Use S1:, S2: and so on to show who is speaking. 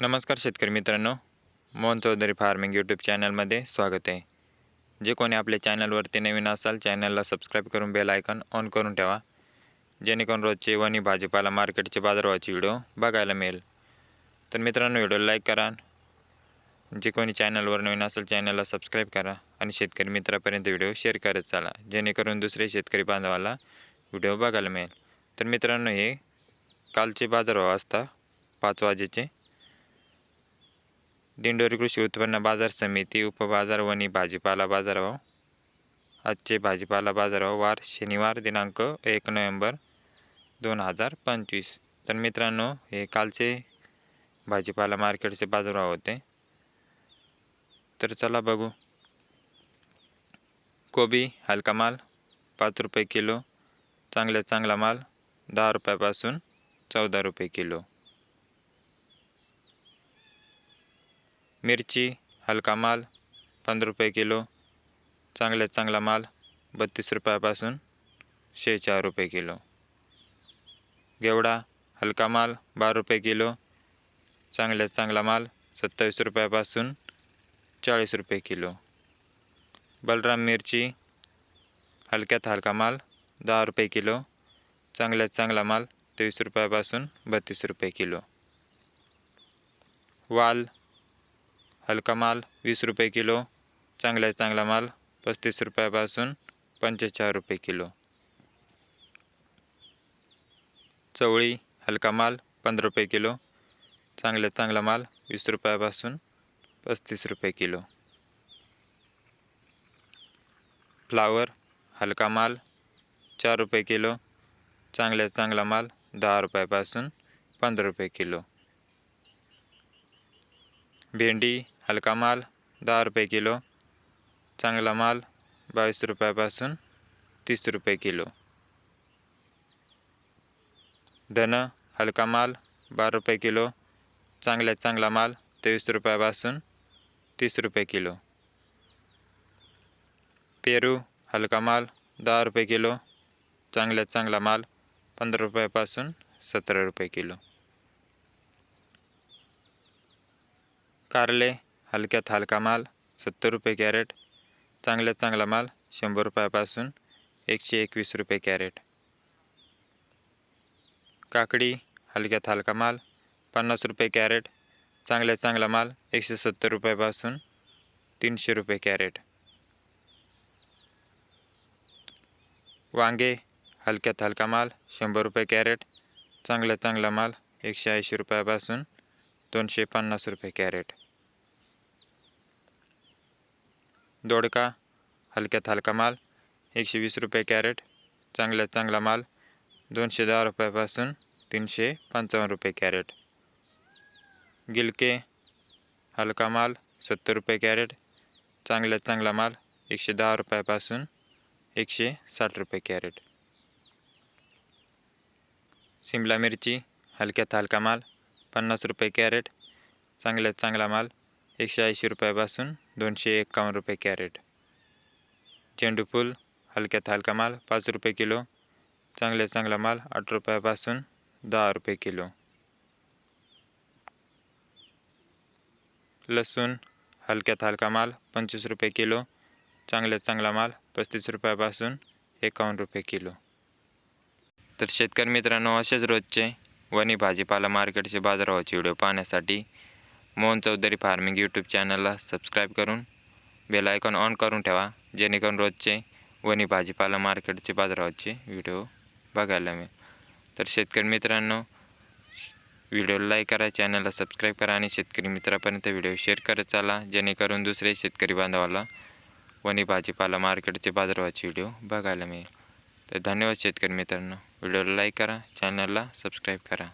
S1: नमस्कार शेतकरी मित्रांनो मोहन चौधरी फार्मिंग यूट्यूब चॅनलमध्ये स्वागत आहे. जे कोणी आपल्या चॅनलवरती नवीन असाल चॅनलला सबस्क्राईब करून बेल आयकॉन ऑन करून ठेवा. जेणेकरून रोजचे वणी भाजीपाला मार्केटचे बाजारभावाचे व्हिडिओ बघायला मिळेल. तर मित्रांनो व्हिडिओ लाईक करा. जे कोणी चॅनलवर नवीन असेल चॅनलला सबस्क्राईब करा आणि शेतकरी मित्रापर्यंत व्हिडिओ शेअर करत चाला. जेणेकरून दुसरे शेतकरी बांधवाला व्हिडिओ बघायला मिळेल. तर मित्रांनो हे कालचे बाजारभाव असता पाच वाजेचे. दिंडोरी कृषी उत्पन्न बाजार समिती उपबाजार वणी भाजीपाला बाजारभाव आजचे भाजीपाला बाजारभाव वार शनिवार दिनांक एक नोव्हेंबर दोन हजार पंचवीस. तर मित्रांनो हे कालचे भाजीपाला मार्केटचे बाजारभाव होते. तर चला बघू. कोबी हलका माल पाच रुपये किलो चांगल्यात चांगला माल दहा रुपयापासून चौदा रुपये किलो. मिरची हलका माल पंधरा रुपये किलो चांगल्यात चांगला माल बत्तीस रुपयापासून शेहेचाळ रुपये किलो. गेवडा हलका माल बारा रुपये किलो चांगल्यात चांगला माल सत्तावीस रुपयापासून चाळीस रुपये किलो. बलराम मिरची हलक्यात हलका माल दहा रुपये किलो चांगल्यात चांगला माल तेवीस रुपयापासून बत्तीस रुपये किलो. वाल हलका माल वीस रुपये किलो चांगल्यात चांगला माल पस्तीस रुपयापासून पंचेचाळीस रुपये किलो. चवळी हलका माल पंधरा रुपये किलो चांगल्यात चांगला माल वीस रुपयापासून पस्तीस रुपये किलो. फ्लावर हलका माल चार रुपये किलो चांगल्यात चांगला माल दहा रुपयापासून पंधरा रुपये किलो. भेंडी हलका माल दहा रुपये किलो. चांगला माल बावीस रुपयापासून तीस रुपये किलो. धन हलका माल बारा रुपये किलो. चांगल्यात चांगला माल तेवीस रुपयापासून तीस रुपये किलो. पेरू हलका माल दहा रुपये किलो. चांगल्यात चांगला माल पंधरा रुपयापासून सतरा रुपये किलो. कारले हलक्यात हलका माल सत्तर रुपये कॅरेट चांगल्यात चांगला माल शंभर रुपयापासून एकशे एकवीस रुपये कॅरेट. काकडी हलक्यात हलका माल पन्नास रुपये कॅरेट चांगल्यात चांगला माल एकशे सत्तर रुपयापासून तीनशे रुपये कॅरेट. वांगे हलक्यात हलका माल शंभर रुपये कॅरेट चांगल्यात चांगला माल एकशे ऐंशी रुपयापासून दोनशे पन्नास रुपये कॅरेट. दोडका हलक्यात हलका माल एकशे वीस रुपये कॅरेट चांगल्यात चांगला माल दोनशे दहा रुपयापासून तीनशे पंचावन्न रुपये कॅरेट. गिलके हलका माल सत्तर रुपये कॅरेट चांगल्यात चांगला माल एकशे दहा रुपयापासून एकशे साठ रुपये कॅरेट. सिमला मिरची हलक्यात हलका माल पन्नास रुपये कॅरेट चांगल्यात चांगला माल एकशे ऐंशी रुपयापासून दोनशे एक्कावन्न रुपये कॅरेट. झेंडूफूल हलक्यात हलका माल पाच रुपये किलो. चांगल्यात चांगला माल आठ रुपयापासून दहा रुपये किलो. लसूण हलक्यात हलका माल पंचवीस रुपये किलो. चांगल्यात चांगला माल पस्तीस रुपयापासून एकावन्न रुपये किलो. तर शेतकरी मित्रांनो असेच रोजचे वणी भाजीपाला मार्केटचे बाजारभावाचे व्हिडिओ पाहण्यासाठी मोहन चौधरी फार्मिंग यूट्यूब चॅनलला सबस्क्राईब करून बेल आयकॉन ऑन करून ठेवा जेणेकरून रोजचे वणी भाजीपाला मार्केटचे बाजारावरचे व्हिडिओ बघायला मिळेल. तर शेतकरी मित्रांनो व्हिडिओला लाईक करा चॅनलला सबस्क्राईब करा आणि शेतकरी मित्रापर्यंत व्हिडिओ शेअर करत चाला जेणेकरून दुसरे शेतकरी बांधवाला वणी भाजीपाला मार्केटचे बाजारावरचे व्हिडिओ बघायला मिळेल. तर धन्यवाद शेतकरी मित्रांनो. व्हिडिओला लाईक करा चॅनलला सबस्क्राईब करा.